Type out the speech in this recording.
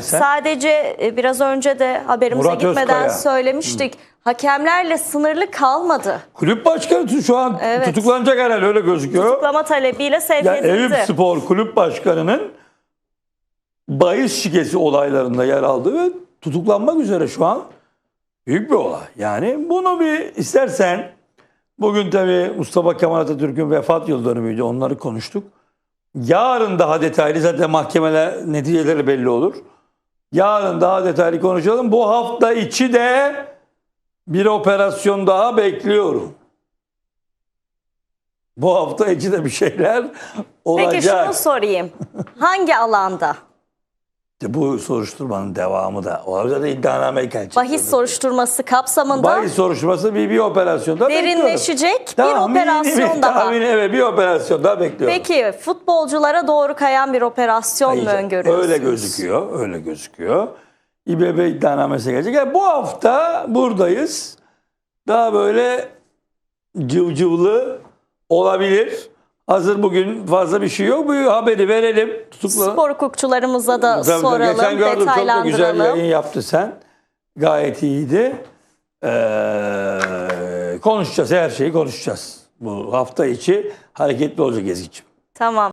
Sen- Sadece e, biraz önce de haberimize Murat gitmeden Özkaya. söylemiştik. Hakemlerle sınırlı kalmadı. Kulüp başkanı şu an Evet. tutuklanacak herhalde öyle gözüküyor. Tutuklama talebiyle sevk Ya edildi. Eyüp Spor Kulüp Başkanı'nın bahis şikesi olaylarında yer aldığı ve tutuklanmak üzere şu an büyük bir olay. Yani bunu bir istersen bugün tabii Mustafa Kemal Atatürk'ün vefat yıl dönümüydü onları konuştuk. Yarın daha detaylı zaten mahkemeler neticeleri belli olur. Yarın daha detaylı konuşalım. Bu hafta içi de bir operasyon daha bekliyorum. Bu hafta içi de bir şeyler olacak. Peki şunu sorayım. Hangi alanda? Bu soruşturmanın devamı da. O arada da iddianame gelecek. Bahis soruşturması kapsamında Bahis soruşturması bir, bir operasyonda derinleşecek bir Tahmini operasyon bir, daha. Tahmini evet bir operasyon daha bekliyorum. Peki futbolculara doğru kayan bir operasyon mu Hayır, öngörüyorsunuz? Öyle gözüküyor. Öyle gözüküyor. İBB iddianamesi gelecek. Yani bu hafta buradayız. Daha böyle cıvcıvlı olabilir. Hazır bugün fazla bir şey yok. Bu haberi verelim. Tutukla. Spor hukukçularımıza da Tabii, soralım, Geçen gördüm çok da güzel yayın yaptı sen. Gayet iyiydi. Ee, konuşacağız her şeyi konuşacağız. Bu hafta içi hareketli olacak Ezgi'ciğim. Tamam.